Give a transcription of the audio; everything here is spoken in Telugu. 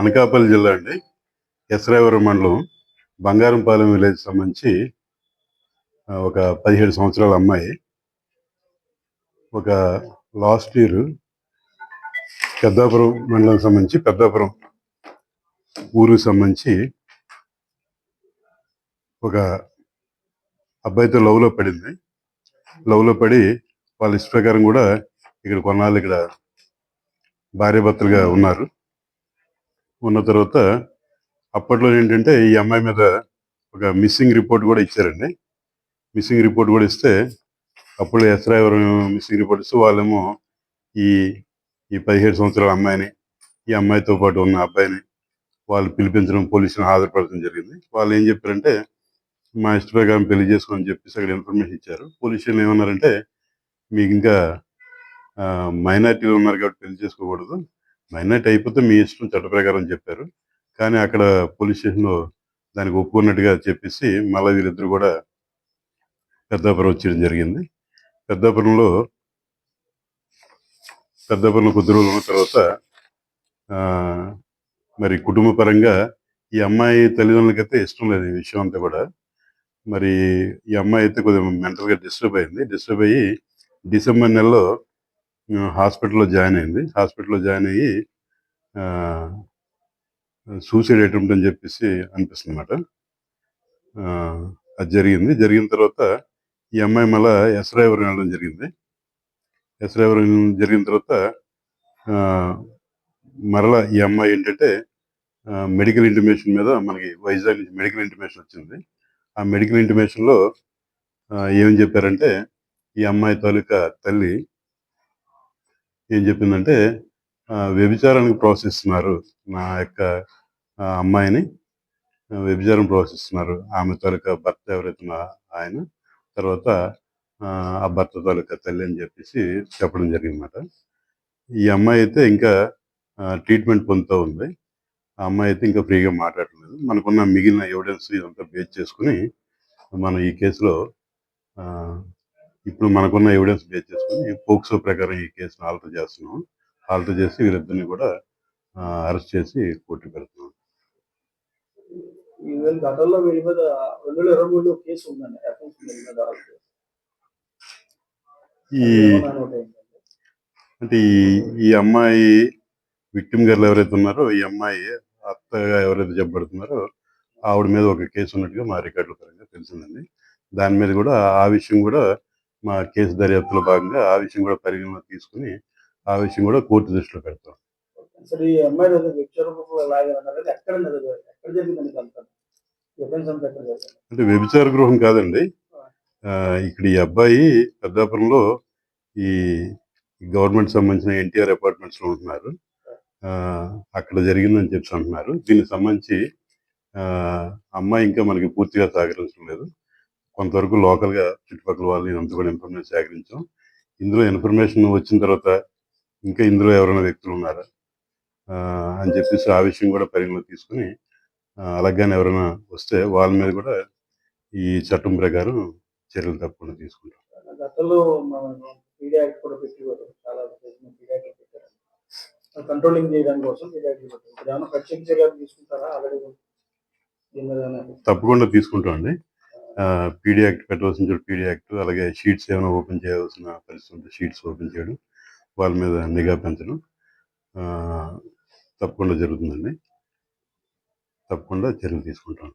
అనకాపల్లి జిల్లా అండి. ఎస్రాయవరం మండలం బంగారంపాలెం విలేజ్ సంబంధించి ఒక పదిహేడు సంవత్సరాల అమ్మాయి. ఒక లాస్ట్ ఇయర్ పెద్దాపురం మండలం సంబంధించి పెద్దాపురం ఊరుకు సంబంధించి ఒక అబ్బాయితో లవ్లో పడింది. లవ్లో పడి వాళ్ళ ఇష్ట ప్రకారం కూడా ఇక్కడ కొన్నాళ్ళు ఇక్కడ భార్యాభర్తలుగా ఉన్నారు. ఉన్న తర్వాత అప్పట్లో ఏంటంటే ఈ అమ్మాయి మీద ఒక మిస్సింగ్ రిపోర్ట్ కూడా ఇచ్చారండి. మిస్సింగ్ రిపోర్ట్ కూడా ఇస్తే అప్పుడు ఎస్రాయవరం మిస్సింగ్ రిపోర్ట్ ఇస్తే వాళ్ళేమో ఈ ఈ పదిహేడు సంవత్సరాల అమ్మాయిని ఈ అమ్మాయితో పాటు ఉన్న అబ్బాయిని వాళ్ళు పిలిపించడం పోలీసులను హాజరుపడడం జరిగింది. వాళ్ళు ఏం చెప్పారంటే మా ఇష్ట ప్రకారం పెళ్ళి చేసుకోమని చెప్పేసి అక్కడ ఇన్ఫర్మేషన్ ఇచ్చారు. పోలీసులు ఏమన్నారంటే మీకు ఇంకా మైనార్టీలు ఉన్నారు కాబట్టి పెళ్ళి చేసుకోకూడదు. మైనార్టీ అయిపోతే మీ ఇష్టం చట్ట ప్రకారం చెప్పారు. కానీ అక్కడ పోలీస్ స్టేషన్లో దానికి ఒప్పుకున్నట్టుగా చెప్పేసి మళ్ళీ వీరిద్దరు కూడా పెద్దాపురం వచ్చేయడం జరిగింది. పెద్దాపురంలో పెద్దాపురంలో కొద్ది రోజులు ఉన్న తర్వాత మరి కుటుంబ పరంగా ఈ అమ్మాయి తల్లిదండ్రులకైతే ఇష్టం లేదు ఈ విషయం అంతా కూడా. మరి ఈ అమ్మాయి అయితే కొద్దిగా మెంటల్గా డిస్టర్బ్ అయింది. డిస్టర్బ్ అయ్యి డిసెంబర్ నెలలో హాస్పిటల్లో జాయిన్ అయింది. హాస్పిటల్లో జాయిన్ అయ్యి సూసైడ్ అటెంప్ట్ అని చెప్పేసి అనిపిస్తుంది అనమాట అది జరిగింది. జరిగిన తర్వాత ఈ అమ్మాయి మళ్ళా ఎస్రాయవరం వెళ్ళడం జరిగింది. ఎస్రాయవరం జరిగిన తర్వాత ఆ, మరలా ఈ అమ్మాయి ఏంటంటే మెడికల్ ఇంటిమేషన్ మీద మనకి వైజాగ్ నుంచి మెడికల్ ఇంటిమేషన్ వచ్చింది. ఆ మెడికల్ ఇంటిమేషన్లో ఏం చెప్పారంటే ఈ అమ్మాయి తాలూకా తల్లి ఏం చెప్పిందంటే వ్యభిచారానికి ప్రోత్సహిస్తున్నారు నా యొక్క అమ్మాయిని. వ్యభిచారం ప్రోత్సహిస్తున్నారు ఆమె తాలూకా భర్త ఎవరైతే ఆయన. తర్వాత ఆ, భర్త తాలూకా తల్లి అని చెప్పేసి చెప్పడం జరిగిందన్నమాట. ఈ అమ్మాయి అయితే ఇంకా ట్రీట్మెంట్ పొందుతూ ఉంది. ఆ అమ్మాయి అయితే ఇంకా ఫ్రీగా మాట్లాడలేదు. మనకున్న మిగిలిన ఎవిడెన్స్ ఇదంతా బేస్ చేసుకుని మనం ఈ కేసులో ఇప్పుడు మనకున్న ఎవిడెన్స్ బేస్ చేసుకుని పోక్సో ప్రకారం ఈ కేసును ఆల్టర్ చేస్తున్నాం ఆల్టర్ చేసి వీరిద్దరిని కూడా అరెస్ట్ చేసి కోర్టు పెడుతున్నాం ఈ వేళ గతంలో వీళ్ళ మీద రెండు వేల ఇరవై మూడులో కేసు ఉందండి ఎఫ్ఐఆర్ ఉంది వీళ్ళ మీద ఆల్రెడీ. ఈ ఏమన్నా నోట్ అయిందండి? అంటే ఈ ఈ అమ్మాయి విక్టిమ్ గారు ఎవరైతే ఉన్నారో ఈ అమ్మాయి అత్తగా ఎవరైతే చెప్పబడుతున్నారో ఆవిడ మీద ఒక కేసు ఉన్నట్టుగా మా రికార్డుల పరంగా తెలిసిందండి దాని మీద కూడా ఆ విషయం కూడా మా కేసు దర్యాప్తులో భాగంగా ఆ విషయం కూడా పరిగణలోకి తీసుకుని ఆ విషయం కూడా కోర్టు దృష్టిలో పెడతాం. అంటే వ్యభిచార గృహం కాదండి. ఇక్కడ ఈ అబ్బాయి పెద్దాపురంలో ఈ గవర్నమెంట్ సంబంధించిన ఎన్టీఆర్ అపార్ట్మెంట్స్లో ఉంటున్నారు. ఆ, అక్కడ జరిగిందని చెప్పి అంటున్నారు. దీనికి సంబంధించి ఆ, అమ్మాయి ఇంకా మనకి పూర్తిగా సహకరించడం లేదు. కొంతవరకు లోకల్గా చుట్టుపక్కల వాళ్ళు ఇదంతా కూడా ఇన్ఫర్మేషన్ సేకరించాం. ఇందులో ఇన్ఫర్మేషన్ వచ్చిన తర్వాత ఇంకా ఇందులో ఎవరైనా వ్యక్తులు ఉన్నారా? అని చెప్పేసి ఆ విషయం కూడా పరిగణలో తీసుకుని అలాగని ఎవరైనా వస్తే వాళ్ళ మీద కూడా ఈ చట్టం ప్రకారం చర్యలు తప్పకుండా తీసుకుంటాం. గతంలో కంట్రోలింగ్ చేయడానికి కోసం ప్రత్యేక చర్యలు తీసుకుంటారా? తప్పకుండా తీసుకుంటామండి. పీడీ యాక్ట్ పెట్టవలసిన చోటు పీడీ యాక్ట్ అలాగే షీట్స్ ఏమైనా ఓపెన్ చేయాల్సిన పరిస్థితి ఉంటే షీట్స్ ఓపెన్ చేయడం వాళ్ళ మీద నిఘా పెంచడం ఆ, తప్పకుండా జరుగుతుందండి. తప్పకుండా చర్యలు తీసుకుంటాం.